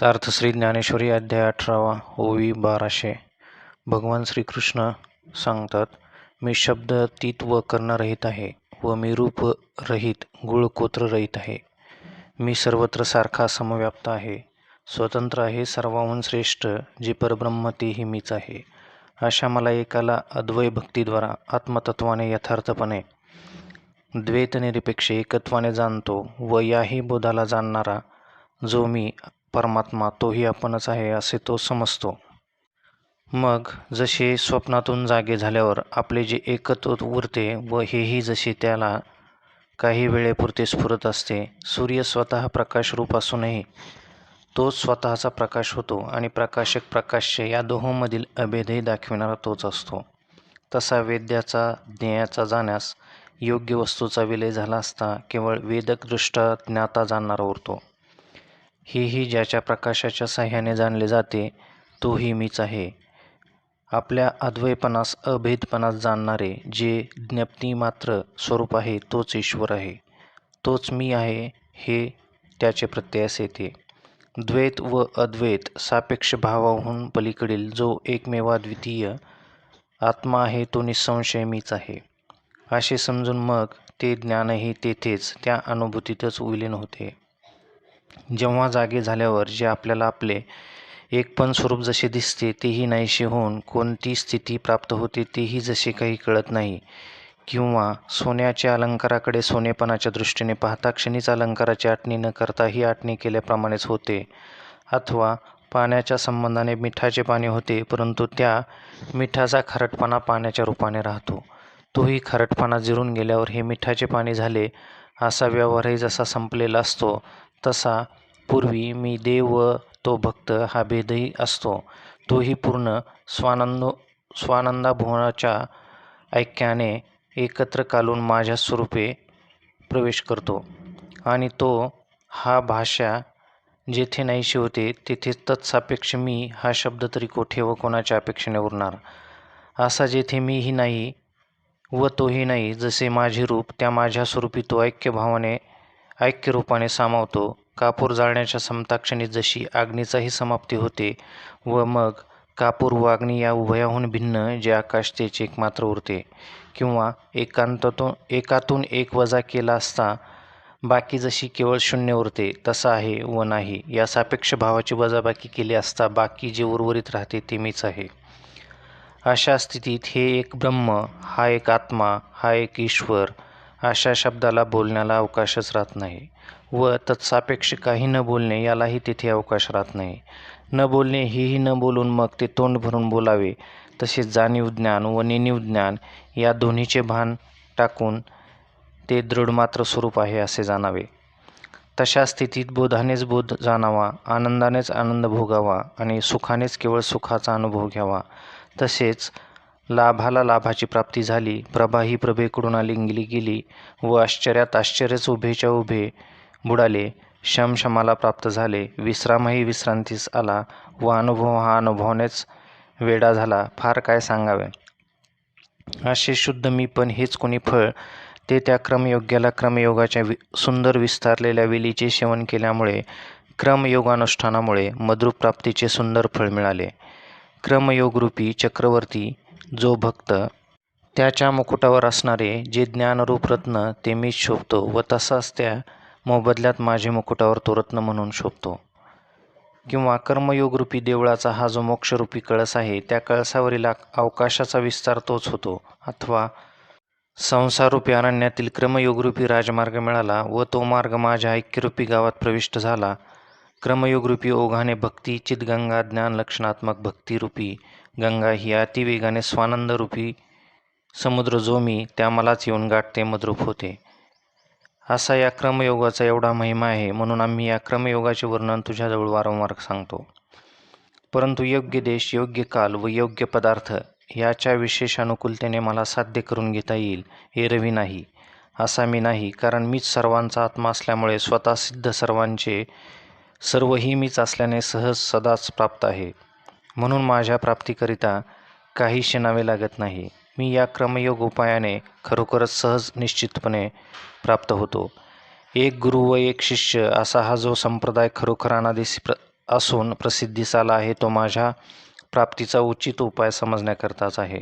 सार्थ श्री ज्ञानेश्वरी अध्याय अठरावा ओवी बाराशे. भगवान श्रीकृष्ण सांगतात मी शब्द तीत व कर्णरहित आहे व मी रूप रहित गुळकोत्र रहित आहे. मी सर्वत्र सारखा समव्याप्त आहे. स्वतंत्र आहे सर्वाहून श्रेष्ठ जे परब्रह्म तेही मीच आहे. अशा मला एकाला अद्वय भक्तीद्वारा आत्मतत्वाने यथार्थपणे द्वैतनिरपेक्ष एकत्वाने जाणतो व याही बोधाला जाणणारा जो मी परमात्मा तोही आपणच आहे असे तो समजतो. मग जसे स्वप्नातून जागे झाल्यावर आपले जे एकत्व उरते व हेही जसे त्याला काही वेळेपुरते स्फुरत असते सूर्य स्वतः प्रकाशरूप असूनही तोच स्वतःचा प्रकाश होतो आणि प्रकाशक प्रकाश्य या दोहोंमधील अभेदही दाखविणारा तोच असतो. तसा वेद्याचा ज्ञेयाचा जाण्यास योग्य वस्तूचा विलय झाला असता केवळ वेदकदृष्ट्या ज्ञाता जाणणारा उरतो. हेही ज्याच्या प्रकाशाच्या साह्याने जाणले जाते तोही मीच आहे. आपल्या अद्वैपणास अभेदपणास जाणणारे जे ज्ञप्ती मात्र स्वरूप आहे तोच ईश्वर आहे. तोच मी आहे हे त्याचे प्रत्ययास येते. द्वैत व अद्वैत सापेक्ष भावाहून पलीकडील जो एकमेवाद्वितीय आत्मा आहे तो निसंशय मीच आहे. असे समजून मग ते ज्ञानही तेथेच त्या अनुभूतीतच विलीन होते. जेव्हा जागे झाल्यावर जे आपल्याला आपले एकपण स्वरूप जसे दिसते तेही नाहीसे होऊन कोणती स्थिती प्राप्त होते तेही जसे काही कळत नाही. किंवा सोन्याच्या अलंकाराकडे सोनेपणाच्या दृष्टीने पाहता क्षणीच अलंकाराची आटणी न करता ही आटणी केल्याप्रमाणेच होते. अथवा पाण्याच्या संबंधाने मिठाचे पाणी होते परंतु त्या मिठाचा खारटपणा पाण्याच्या रूपाने राहतो. तोही खारटपणा जिरून गेल्यावर हे मिठाचे पाणी झाले असा व्यवहारही जसा संपलेला असतो तसा पूर्वी मी देव व तो भक्त हा भेदही असतो. तोही पूर्ण स्वानंद स्वानंदाभुवनाच्या ऐक्याने एकत्र कालून माझ्या स्वरूपे प्रवेश करतो. आणि तो हा भाषा जेथे नाहीशी होते तेथे तत्सापेक्ष मी हा शब्द तरी कोठे व कोणाच्या अपेक्षेने उरणार? असा जेथे मीही नाही व तोही नाही जसे माझे रूप त्या माझ्या स्वरूपी तो ऐक्यभावाने ऐक्यरूपाने सामावतो. कापूर जाळण्याच्या समताक्षणी जशी अग्नीचाही समाप्ती होते व मग कापूर व अग्नी या उभयाहून भिन्न जे आकाश तेच एकमात्र उरते. किंवा एकांतातून एकातून एक वजा केला असता बाकी जशी केवळ शून्य उरते तसा आहे व नाही. या सापेक्ष भावाची वजाबाकी केली असता बाकी जे उर्वरित राहते ते मीच आहे. अशा स्थितीत हे एक ब्रह्म हा एक आत्मा हा एक ईश्वर अशा शब्दाला बोलण्याला अवकाशच राहत नाही व तत्सापेक्ष काही न बोलणे यालाही तिथे अवकाश राहत नाही. न बोलणे हेही न बोलून मग ते तोंड भरून बोलावे तसेच जाणीव ज्ञान व नेणीव ज्ञान या दोन्हीचे भान टाकून ते दृढमात्र स्वरूप आहे असे जाणावे. तशा स्थितीत बोधानेच बोध जाणावा आनंदानेच आनंद भोगावा आणि सुखानेच केवळ सुखाचा अनुभव घ्यावा. तसेच लाभाला लाभाची प्राप्ती झाली. प्रभा ही प्रभेकडून आलिंगली गेली व आश्चर्यात आश्चर्यच उभेच्या उभे बुडाले. शमशमाला प्राप्त झाले. विश्रामही विश्रांतीस आला व अनुभव हा अनुभवनेच वेडा झाला. फार काय सांगावे? असे शुद्ध मी पण हेच कोणी फळ? ते त्या क्रमयोग्याला क्रमयोगाच्या वि सुंदर विस्तारलेल्या वेलीचे सेवन केल्यामुळे क्रमयोगानुष्ठानामुळे मद्रुप्राप्तीचे सुंदर फळ मिळाले. क्रमयोगरूपी चक्रवर्ती जो भक्त त्याच्या मुकुटावर असणारे जे ज्ञानरूप रत्न ते मीच शोभतो व तसाच त्या मोबदल्यात माझे मुकुटावर तो रत्न म्हणून शोभतो. किंवा कर्मयोगरूपी देवळाचा हा जो मोक्षरूपी कळस आहे त्या कळसावरील अवकाशाचा विस्तार तोच होतो. अथवा संसारूपी अरण्यातील क्रमयोगरूपी राजमार्ग मिळाला व तो मार्ग माझ्या ऐक्यरूपी गावात प्रविष्ट झाला. क्रमयोगरूपी ओघाने भक्ती चितगंगा ज्ञान लक्षणात्मक भक्तिरूपी गंगा ही अतिवेगाने स्वानंदरूपी समुद्र जो मी त्या मलाच येऊन गाठते मद्रूप होते. असा या क्रमयोगाचा एवढा महिमा आहे म्हणून आम्ही या क्रमयोगाचे वर्णन तुझ्याजवळ वारंवार सांगतो. परंतु योग्य देश योग्य काल व योग्य पदार्थ याच्या विशेष अनुकूलतेने मला साध्य करून घेता येईल एरवी नाही असा मी नाही कारण मीच सर्वांचा आत्मा असल्यामुळे स्वतः सिद्ध सर्वांचे सर्वही मीच असल्याने सहज सदाच प्राप्त आहे. म्हणून माझ्या प्राप्तीकरिता काही शिणावे लागत नाही. मी या क्रमयोग उपायाने खरोखरच सहज निश्चितपणे प्राप्त होतो. एक गुरु व एक शिष्य असा हा जो संप्रदाय खरोखर अनादिसी प्र असून प्रसिद्धीस आला आहे तो माझ्या प्राप्तीचा उचित उपाय समजण्याकरताच आहे.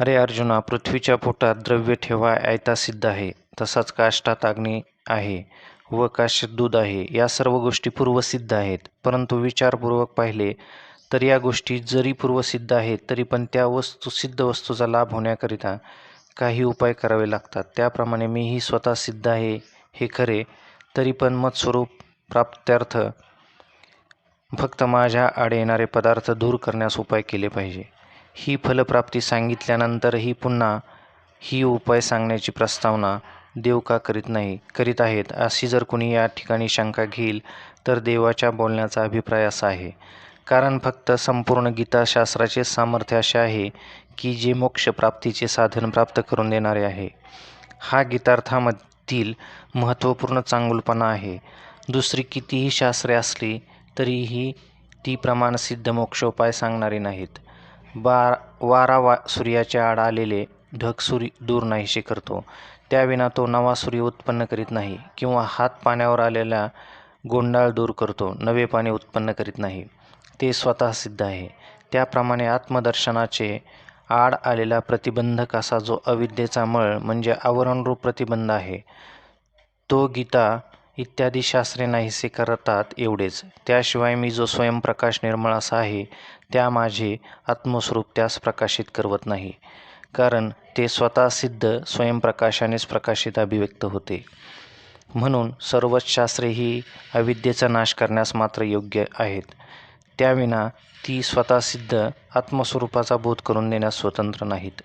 अरे अर्जुना पृथ्वीच्या पोटात द्रव्य ठेवा ऐता सिद्ध आहे. तसाच काष्टात अग्नी आहे व काश्यात दूध आहे. या सर्व गोष्टी पूर्वसिद्ध आहेत. परंतु विचारपूर्वक पाहिले तर या गोष्टी जरी पूर्वसिद्ध आहेत तरी पण त्या वस्तू सिद्ध वस्तूचा लाभ होण्याकरिता काही उपाय करावे लागतात. त्याप्रमाणे मीही स्वतः सिद्ध आहे हे खरे. तरी पण मत्स्वरूप प्राप्त्यार्थ फक्त माझ्या आडे येणारे पदार्थ दूर करण्यास उपाय केले पाहिजे. ही फलप्राप्ती सांगितल्यानंतरही पुन्हा ही उपाय सांगण्याची प्रस्तावना देव का करीत नाही करीत आहेत? अशी जर कुणी या ठिकाणी शंका घेईल तर देवाच्या बोलण्याचा अभिप्राय असा आहे. कारण फक्त संपूर्ण गीताशास्त्राचे सामर्थ्य असे आहे की जे मोक्षप्राप्तीचे साधन प्राप्त करून देणारे आहे. हा गीतार्थामधील महत्त्वपूर्ण चांगुलपणा आहे. दुसरी कितीही शास्त्रे असली तरीही ती प्रमाणसिद्ध मोक्षोपाय सांगणारी नाहीत. बार वारा वा सूर्याच्या आड आलेले ढग सूर्य दूर नाहीशी करतो. त्याविना तो नवा सूर्य उत्पन्न करीत नाही किंवा हात पाण्यावर आलेला गोंडाळ दूर करतो. नवे पाणी उत्पन्न करीत नाही. ते स्वतः सिद्ध आहे. त्याप्रमाणे आत्मदर्शनाचे आड आलेला प्रतिबंधक असा जो अविद्येचा मळ म्हणजे आवरणरूप प्रतिबंध आहे तो गीता इत्यादी शास्त्रे नाहीसे करतात एवढेच. त्याशिवाय मी जो स्वयंप्रकाश निर्मळ असा आहे त्या माझे आत्मस्वरूप त्यास प्रकाशित करवत नाही कारण ते स्वतः सिद्ध स्वयंप्रकाशानेच प्रकाशित अभिव्यक्त होते. म्हणून सर्वच शास्त्रे ही अविद्येचा नाश करण्यास मात्र योग्य आहेत. त्याविना ती स्वतः सिद्ध आत्मस्वरूपाचा बोध करून देण्यास स्वतंत्र नाहीत.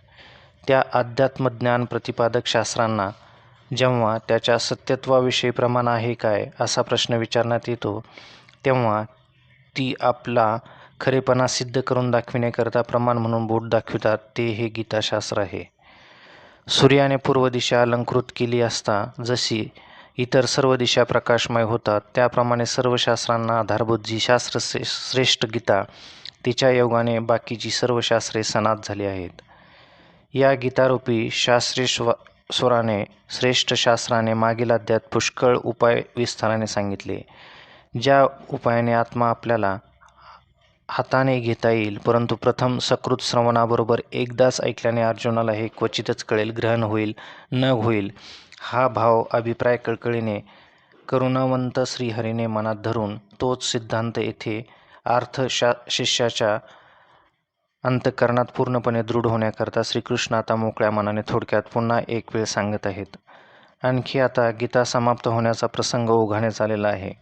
त्या अध्यात्मज्ञान प्रतिपादक शास्त्रांना जेव्हा त्याच्या सत्यत्वाविषयी प्रमाण आहे काय असा प्रश्न विचारण्यात येतो तेव्हा ती आपला खरेपणा सिद्ध करून दाखविण्याकरता प्रमाण म्हणून बोट दाखवितात ते हे गीताशास्त्र आहे. सूर्याने पूर्व दिशा अलंकृत केली असता जशी इतर सर्व दिशा प्रकाशमय होतात. त्याप्रमाणे सर्व शास्त्रांना आधारभूत जी शास्त्र श्रेष्ठ गीता तिच्या योगाने बाकीची सर्व शास्त्रे सनात झाली आहेत. या गीतारूपी शास्त्रेश्व स्वराने श्रेष्ठ शास्त्राने मागील अध्यात पुष्कळ उपाय विस्ताराने सांगितले ज्या उपायाने आत्मा आपल्याला हाताने घेता येईल परंतु प्रथम सकृत श्रवणाबरोबर एकदाच ऐकल्याने अर्जुनाला हे क्वचितच कळेल ग्रहण होईल न होईल. हा भाव अभिप्राय कळकळीने करुणावंत श्रीहरीने मनात धरून तोच सिद्धांत येथे अर्थशा शिष्याच्या अंतकरणात पूर्णपणे दृढ होण्याकरता श्रीकृष्ण आता मोकळ्या मनाने थोडक्यात पुन्हा एक वेळ सांगत आहेत. आणखी आता गीता समाप्त होण्याचा प्रसंग उघाण्यात आलेला आहे.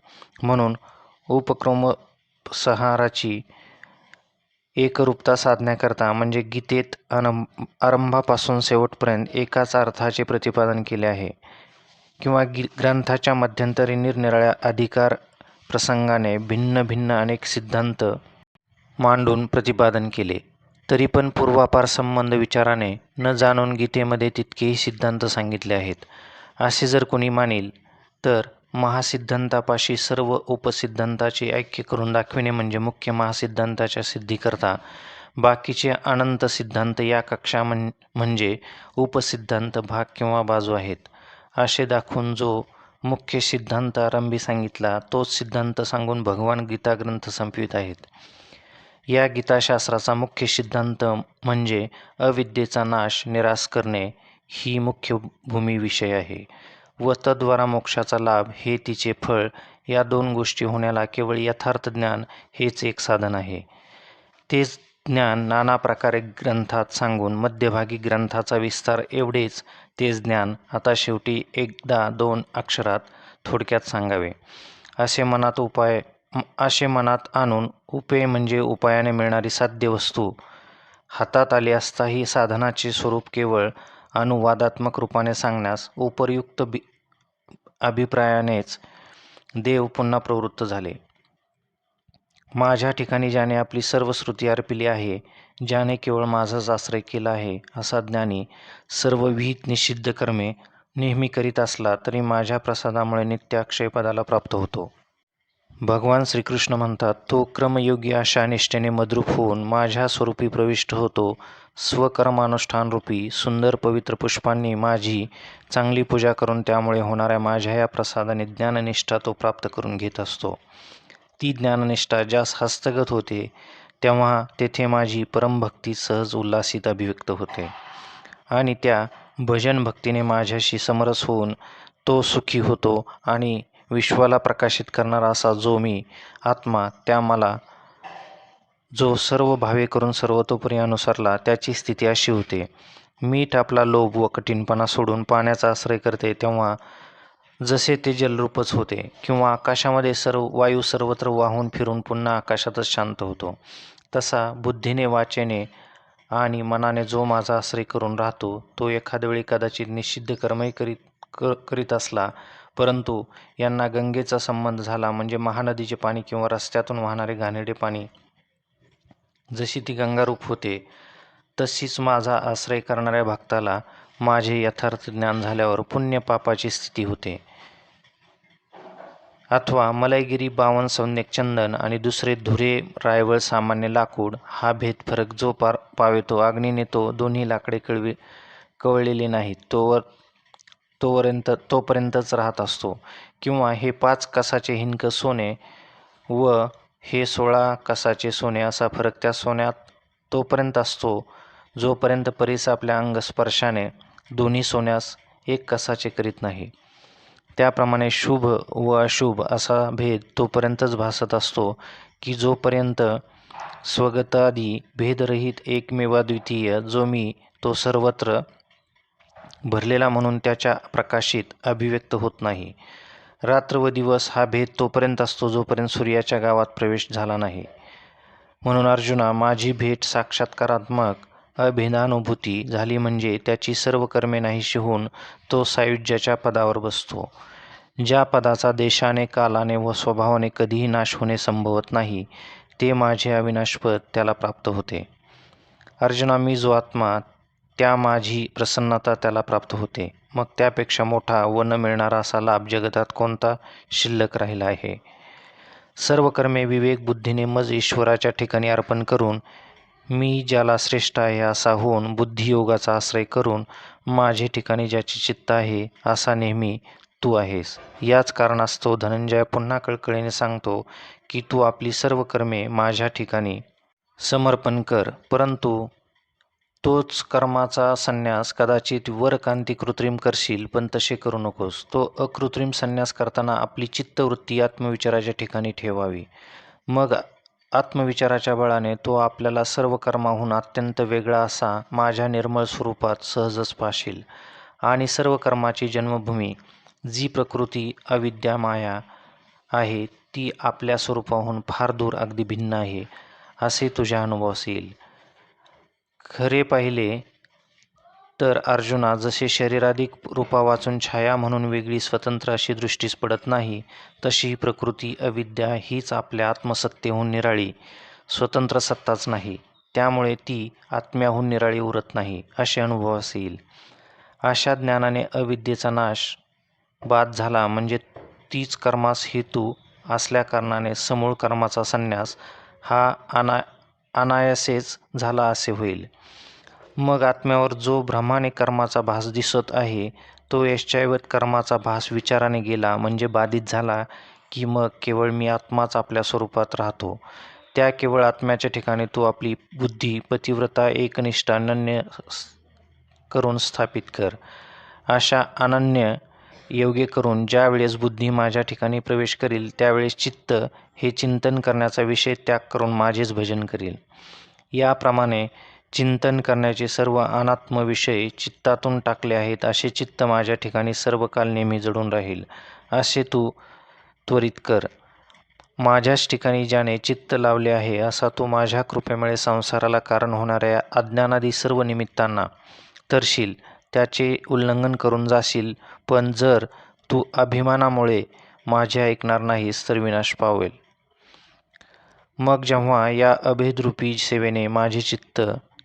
म्हणून उपक्रम संहाराची एकरूपता साधण्याकरता म्हणजे गीतेत अनं आरंभापासून शेवटपर्यंत एकाच अर्थाचे प्रतिपादन केले आहे. किंवा गी ग्रंथाच्या मध्यंतरी निरनिराळ्या अधिकार प्रसंगाने भिन्न भिन्न अनेक सिद्धांत मांडून प्रतिपादन केले. तरी पण पूर्वापार संबंध विचाराने न जाणून गीतेमध्ये तितकेही सिद्धांत सांगितले आहेत. असे जर कोणी मानील तर महासिद्धांतापाशी सर्व उपसिद्धांताचे ऐक्य करून दाखविणे म्हणजे मुख्य महासिद्धांताच्या सिद्धीकरता. बाकीचे अनंत सिद्धांत या कक्षा म्हण म्हणजे उपसिद्धांत भाग किंवा बाजू आहेत. असे दाखवून जो मुख्य सिद्धांत आरंभी सांगितला तोच सिद्धांत सांगून भगवान गीता ग्रंथ संपवित आहेत. या गीताशास्त्राचा मुख्य सिद्धांत म्हणजे अविद्येचा नाश निराश करणे ही मुख्य भूमी विषय आहे. व तद्वारा मोक्षाचा लाभ हे तिचे फळ. या दोन गोष्टी होण्याला केवळ यथार्थ ज्ञान हेच एक साधन आहे. तेच ज्ञान नाना प्रकारे ग्रंथात सांगून मध्यभागी ग्रंथाचा विस्तार एवढेच तेच ज्ञान आता शेवटी एकदा दोन अक्षरात थोडक्यात सांगावे. असे मनात उपाय असे मनात आणून उपाय म्हणजे उपायाने मिळणारी साध्य वस्तू. हातात आली असताही साधनाचे स्वरूप केवळ अनुवादात्मक रूपाने सांगण्यास उपयुक्त बी अभिप्रायानेच देव पुन्हा प्रवृत्त झाले. माझ्या ठिकाणी ज्याने आपली सर्व श्रुती अर्पिली आहे ज्याने केवळ माझाच आश्रय केला आहे असा ज्ञानी सर्व विहित निषिद्ध कर्मे नेहमी करीत असला तरी माझ्या प्रसादामुळे नित्य अक्षयपदाला प्राप्त होतो. भगवान श्रीकृष्ण म्हणतात तो क्रमयोगी अशा निष्ठेने मद्रूप होऊन माझ्या स्वरूपी प्रविष्ट होतो. स्वकर्मानुष्ठानरूपी सुंदर पवित्र पुष्पांनी माझी चांगली पूजा करून त्यामुळे होणाऱ्या माझ्या या प्रसादाने ज्ञाननिष्ठा तो प्राप्त करून घेत असतो. ती ज्ञाननिष्ठा ज्यास हस्तगत होते तेव्हा तेथे माझी परमभक्ती सहज उल्हासित अभिव्यक्त होते. आणि त्या भजन भक्तीने माझ्याशी समरस होऊन तो सुखी होतो आणि विश्वाला प्रकाशित करणारा असा जो मी आत्मा त्या मला जो सर्व भावे करून सर्वतोपरी अनुसरला त्याची स्थिती अशी होते. मीठ आपला लोभ व कठीणपणा सोडून पाण्याचा आश्रय करते तेव्हा जसे ते जलरूपच होते किंवा आकाशामध्ये सर्व वायू सर्वत्र वाहून फिरून पुन्हा आकाशातच शांत होतो तसा बुद्धीने वाचेने आणि मनाने जो माझा आश्रय करून राहतो तो एखाद्या वेळी कदाचित निषिद्ध कर्मही करीत क करीत असला परंतु यांना गंगेचा संबंध झाला म्हणजे महानदीचे पाणी किंवा रस्त्यातून वाहणारे घाणेरडे पाणी. जशी ती गंगारूप होते तशीच माझा आश्रय करणाऱ्या भक्ताला माझे यथार्थ ज्ञान झाल्यावर पुण्य पापाची स्थिती होते. अथवा मलयगिरी बावन सौन्यक चंदन आणि दुसरे धुरे रायवळ सामान्य लाकूड हा भेद फरक जो पार पावेतो अग्नीने तो दोन्ही लाकडे कळवी कवळलेले नाहीत. तोवर तोपर्यंत तोपर्यंतच राहत असतो. किंवा हे पाच कसाचे हिंक सोने व हे सोळा कसाचे सोने असा फरक त्या सोन्यात तोपर्यंत असतो जोपर्यंत परीस आपल्या अंगस्पर्शाने दोन्ही सोन्यास एक कसाचे करीत नाही. त्याप्रमाणे शुभ व अशुभ असा भेद तोपर्यंतच भासत असतो की जोपर्यंत स्वगतादी भेदरहित एकमेवाद्वितीय जो मी तो सर्वत्र भरलेला म्हणून त्याच्या प्रकाशित अभिव्यक्त होत नाही. रात्र व दिवस हा भेद तोपर्यंत असतो जोपर्यंत सूर्याच्या गावात प्रवेश झाला नाही. म्हणून अर्जुना माझी भेट साक्षात्कारात्मक अभिनानुभूती झाली म्हणजे त्याची सर्व कर्मे नाहीशी होऊन तो सायुज्याच्या पदावर बसतो. ज्या पदाचा देशाने कालाने व स्वभावाने कधीही नाश होणे संभवत नाही ते माझे अविनाशपद त्याला प्राप्त होते. अर्जुना मी जो आत्मा त्या माझी प्रसन्नता त्याला प्राप्त होते. मग त्यापेक्षा मोठा व न मिळणारा असा लाभ जगतात कोणता? शिल्लक राहिला आहे. सर्व कर्मे विवेक बुद्धीने मज ईश्वराच्या ठिकाणी अर्पण करून मी ज्याला श्रेष्ठ आहे असा होऊन बुद्धियोगाचा आश्रय करून माझे ठिकाणी ज्याची चित्त आहे असा नेहमी तू आहेस. याच कारणास्तव धनंजय पुन्हा कळकळीने सांगतो की तू आपली सर्व कर्मे माझ्या ठिकाणी समर्पण कर परंतु तोच कर्माचा संन्यास कदाचित वरकांती कृत्रिम करशील पण तसे करू नकोस. तो अकृत्रिम संन्यास करताना आपली चित्तवृत्ती आत्मविचाराच्या ठिकाणी ठेवावी. मग आत्मविचाराच्या बळाने तो आपल्याला सर्व कर्माहून अत्यंत वेगळा असा माझ्या निर्मळ स्वरूपात सहजच पाशील आणि सर्व कर्माची जन्मभूमी जी प्रकृती अविद्या माया आहे ती आपल्या स्वरूपाहून फार दूर अगदी भिन्न आहे असे तुझ्या अनुभवास येईल. खरे पाहिले तर अर्जुना जसे शरीराधिक रूपा वाचून छाया म्हणून वेगळी स्वतंत्र अशी दृष्टीस पडत नाही तशी ही प्रकृती अविद्या हीच आपल्या आत्मसत्तेहून निराळी स्वतंत्र सत्ताच नाही. त्यामुळे ती आत्म्याहून निराळी उरत नाही असे अनुभवास येईल अशा ज्ञानाने अविद्येचा नाश बाद झाला म्हणजे तीच कर्मास हेतू असल्याकारणाने समूळ कर्माचा संन्यास हा अना अनायासेच झाला असे होईल. मग आत्म्यावर जो भ्रमाने कर्माचा भास दिसत आहे तो यश्चैवत कर्माचा भास विचाराने गेला म्हणजे बाधित झाला की मग केवळ मी आत्माच आपल्या स्वरूपात राहतो. त्या केवळ आत्म्याच्या ठिकाणी तू आपली बुद्धी पतिव्रता एकनिष्ठ अनन्य करून स्थापित कर. अशा अनन्य योग्य करून ज्यावेळेस बुद्धी माझ्या ठिकाणी प्रवेश करील त्यावेळेस चित्त हे चिंतन करण्याचा विषय त्याग करून माझेच भजन करील. याप्रमाणे चिंतन करण्याचे सर्व अनात्म विषय चित्तातून टाकले आहेत असे चित्त माझ्या ठिकाणी सर्व काल नेहमी जडून राहील. असे तू त्वरित कर. माझ्याच ठिकाणी ज्याने चित्त लावले आहे असा तू माझ्या कृपेमुळे संसाराला कारण होणाऱ्या अज्ञानादी सर्व निमित्तांना तरशील. त्याचे उल्लंघन करून जाशील. पण जर तू अभिमानामुळे माझे ऐकणार नाहीस तर विनाश पावेल. मग जेव्हा या अभेदरूपी सेवेने माझे चित्त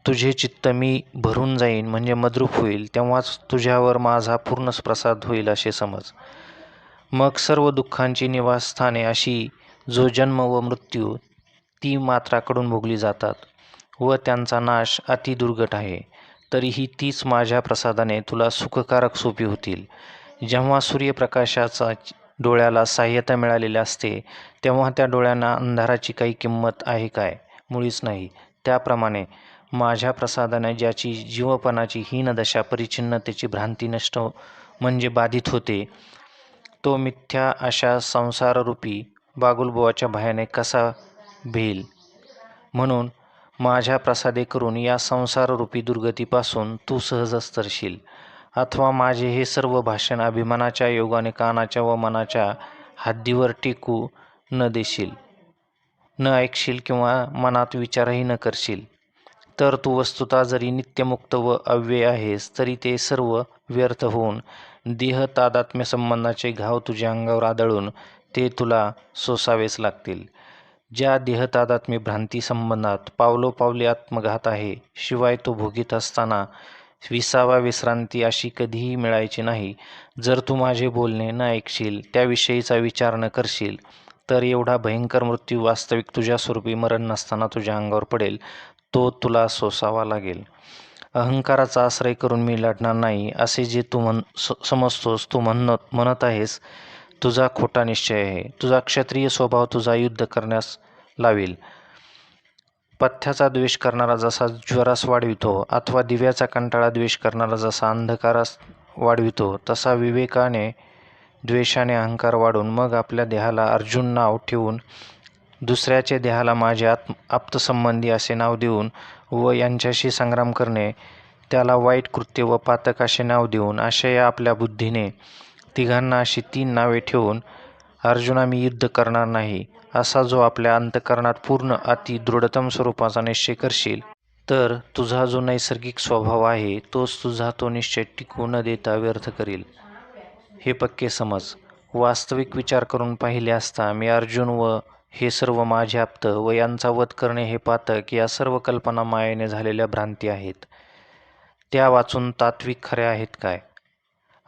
तुझे चित्त मी भरून जाईन म्हणजे मद्रूप होईल तेव्हाच तुझ्यावर माझा पूर्ण प्रसाद होईल असे समज. मग सर्व दुःखांची निवासस्थाने अशी जो जन्म व मृत्यू ती मात्राकडून भोगली जातात व त्यांचा नाश अतिदुर्गट आहे. तरीही तीच माझ्या प्रसादाने तुला सुखकारक सोपी होतील. जेव्हा सूर्यप्रकाशाचा डोळ्याला सहाय्यता मिळालेली असते तेव्हा त्या डोळ्यांना अंधाराची काही किंमत आहे काय? मुळीच नाही. त्याप्रमाणे माझ्या प्रसादाने ज्याची जीवपणाची हीन दशा परिच्छिन्नतेची भ्रांती नष्ट म्हणजे बाधित होते तो मिथ्या अशा संसाररूपी बागुलबुवाच्या भयाने कसा भेल? म्हणून माझ्या प्रसादे करून या संसाररूपी दुर्गतीपासून तू सहजच तरशील अथवा माझे हे सर्व भाषण अभिमानाच्या योगाने कानाच्या व मनाच्या हद्दीवर टेकू न देशील. न ऐकशील किंवा मनात विचारही न करशील. तर तू वस्तुता जरी नित्यमुक्त व अव्यय आहेस तरी ते सर्व व्यर्थ होऊन देह तादात्म्य संबंधाचे घाव तुझ्या अंगावर आदळून ते तुला सोसावेच लागतील. ज्या देहतादात्म्य भ्रांती संबंधात पावलोपावली आत्मघात आहे शिवाय तो भोगीत असताना विसावा विश्रांती अशी कधीही मिळायची नाही. जर तू माझे बोलणे न ऐकशील त्याविषयीचा विचार न करशील तर एवढा भयंकर मृत्यू वास्तविक तुझ्या स्वरूपी मरण नसताना तुझ्या अंगावर पडेल तो तुला सोसावा लागेल. अहंकाराचा आश्रय करून मी लढणार नाही असे जे तू म्हण स समजतोस तू म्हणत म्हणत आहेस तुझा खोटा निश्चय आहे. तुझा क्षत्रिय स्वभाव तुझा युद्ध करण्यास लावेल. पथ्याचा द्वेष करणारा जसा ज्वरास वाढवितो अथवा दिव्याचा कंटाळा द्वेष करणारा जसा अंधकारास वाढवितो तसा विवेकाने द्वेषाने अहंकार वाढून मग आपल्या देहाला अर्जुन नाव ठेवून दुसऱ्याचे देहाला माझे आत्म आप्तसंबंधी असे नाव देऊन व यांच्याशी संग्राम करणे त्याला वाईट कृत्य व पातक असे नाव देऊन अशा या आपल्या बुद्धीने तिघांना अशी तीन नावे ठेवून अर्जुना मी युद्ध करणार नाही. असा जो आपल्या अंतकरणात पूर्ण अति दृढतम स्वरूपाचा निश्चय करशील तर तुझा जो नैसर्गिक स्वभाव आहे तोच तुझा तो निश्चय टिकू न देता व्यर्थ करील. हे पक्के समज. वास्तविक विचार करून पाहिले असता मी अर्जुन व हे सर्व माझे आप्त व यांचा वध करणे हे पातक या सर्व कल्पना मायेने झालेल्या भ्रांती आहेत. त्या वाचून तात्विक खऱ्या आहेत काय?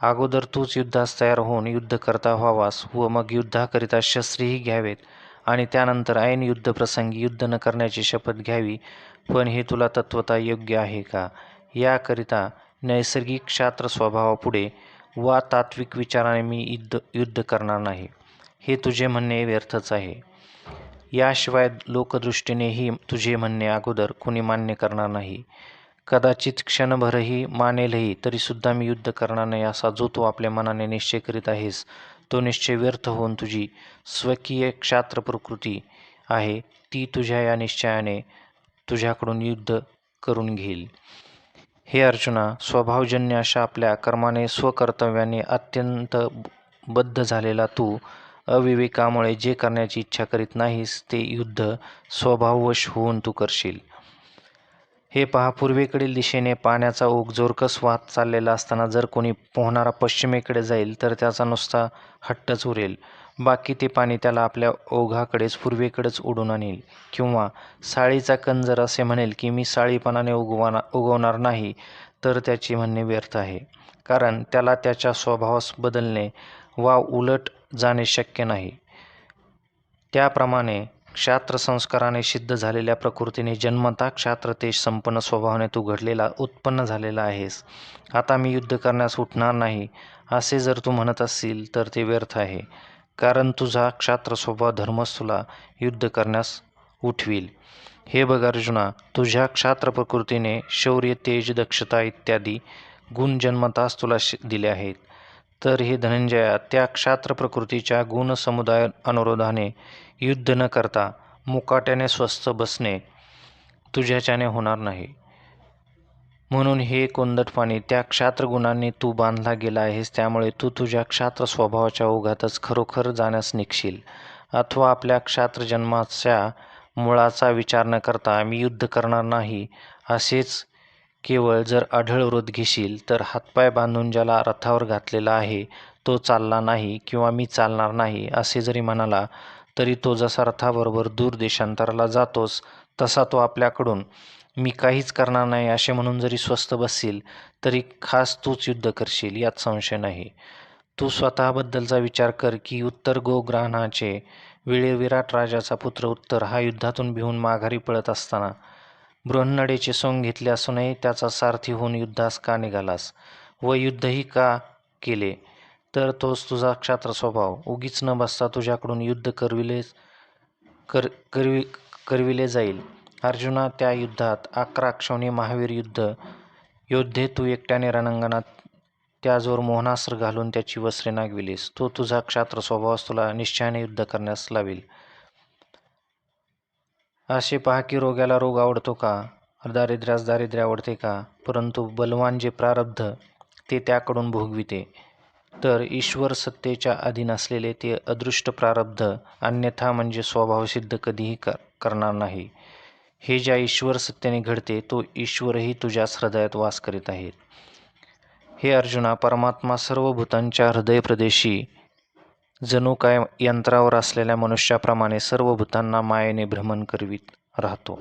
अगोदर तूच युद्धास तयार होऊन युद्ध करता व्हावास व मग युद्धाकरिता शस्त्रीही घ्यावेत. आणि त्यानंतर ऐन युद्धप्रसंगी युद्ध न करण्याची शपथ घ्यावी पण हे तुला तत्वता योग्य आहे का? याकरिता नैसर्गिक क्षात्र स्वभावापुढे वा तात्विक विचाराने मी युद्ध युद्ध करणार नाही. हे तुझे म्हणणे व्यर्थच आहे. याशिवाय लोकदृष्टीनेही तुझे म्हणणे अगोदर कुणी मान्य करणार नाही. कदाचित क्षणभरही मानेलही तरीसुद्धा मी युद्ध करणार नाही असा जो तू आपल्या मनाने निश्चय करीत आहेस तो निश्चय व्यर्थ होऊन तुझी स्वकीय क्षात्र प्रकृती आहे ती तुझ्या या निश्चयाने तुझ्याकडून युद्ध करून घेईल. हे अर्जुना स्वभावजन्य अशा आपल्या कर्माने स्वकर्तव्याने अत्यंत बद्ध झालेला तू अविवेकामुळे जे करण्याची इच्छा करीत नाहीस ते युद्ध स्वभाववश होऊन तू करशील. हे पहा पूर्वेकडील दिशेने पाण्याचा ओघ जोरकस वाहत चाललेला असताना जर कोणी पोहणारा पश्चिमेकडे जाईल तर त्याचा नुसता हट्टच उरेल. बाकी ते पाणी त्याला आपल्या ओघाकडेच पूर्वेकडेच उडून आणेल. किंवा साळीचा कण जर असे म्हणेल की मी साळीपणाने उगवाना उगवणार नाही तर त्याचे म्हणणे व्यर्थ आहे. कारण त्याला त्याच्या स्वभावास बदलणे वा उलट जाणे शक्य नाही. त्याप्रमाणे क्षात्र संस्काराने सिद्ध झालेल्या प्रकृतीने जन्मता क्षात्रतेज संपन्न स्वभावाने तू घडलेला उत्पन्न झालेला आहेस. आता मी युद्ध करण्यास उठणार नाही असे जर तू म्हणत असशील तर ते व्यर्थ आहे. कारण तुझा क्षात्र स्वभाव धर्मच तुला युद्ध करण्यास उठवील. हे बघ अर्जुना तुझ्या क्षात्र प्रकृतीने शौर्य तेज दक्षता इत्यादी गुण जन्मतास तुला दिले आहेत. तर हे धनंजया त्या क्षात्र प्रकृतीच्या गुणसमुदाय अनुरोधाने युद्ध न करता मुकाट्याने स्वस्थ बसणे तुझ्याच्याने होणार नाही. म्हणून हे कोंदटपाणी त्या क्षात्रगुणांनी तू बांधला गेला आहेस त्यामुळे तू तुझ्या क्षात्र स्वभावाच्या ओघातच खरोखर जाण्यास निघशील. अथवा आपल्या क्षात्रजन्माच्या मुळाचा विचार न करता मी युद्ध करणार नाही असेच केवळ जर आढळ व्रत घेशील तर हातपाय बांधून ज्याला रथावर घातलेला आहे तो चालला नाही किंवा मी चालणार नाही असे जरी म्हणाला तरी तो जसा रथाबरोबर दूर देशांतराला जातोस तसा तो आपल्याकडून. मी काहीच करणार नाही असे म्हणून जरी स्वस्त बसशील तरी खास तूच युद्ध करशील यात संशय नाही. तू स्वतःबद्दलचा विचार कर की उत्तर गोग्रहणाचे वेळे विराट राजाचा पुत्र उत्तर हा युद्धातून भिवून माघारी पळत असताना बृहन्नडेचे सोंग घेतले असूनही त्याचा सारथी होऊन युद्धास का निघालास? व युद्धही का केले? तर तोच तुझा क्षात्र स्वभाव. उगीच न बसता तुझ्याकडून युद्ध करविले कर करवी करविले जाईल. अर्जुना त्या युद्धात आक्राक्षवणी महावीर युद्ध योद्धे तू एकट्याने रणांगणात त्याजवळ मोहनास्त्र घालून त्याची वस्त्रे नागविलीस. तो तुझा क्षात्र स्वभावास तुला निश्चयाने युद्ध करण्यास लावेल. असे पहा की रोग्याला रोग आवडतो का? दारिद्र्यास दारिद्र्य आवडते का? परंतु बलवान जे प्रारब्ध ते त्याकडून भोगविते. तर ईश्वर सत्तेच्या अधीन असलेले ते अदृष्ट प्रारब्ध अन्यथा म्हणजे स्वभावसिद्ध कधीही कर करणार नाही. हे ज्या ईश्वर सत्तेने घडते तो ईश्वरही तुझ्याच हृदयात वास करीत आहेत. हे अर्जुना परमात्मा सर्व भूतांच्या हृदयप्रदेशी जणू काय यंत्रावर असलेल्या मनुष्याप्रमाणे सर्व भूतांना मायेने भ्रमण करवीत राहतो.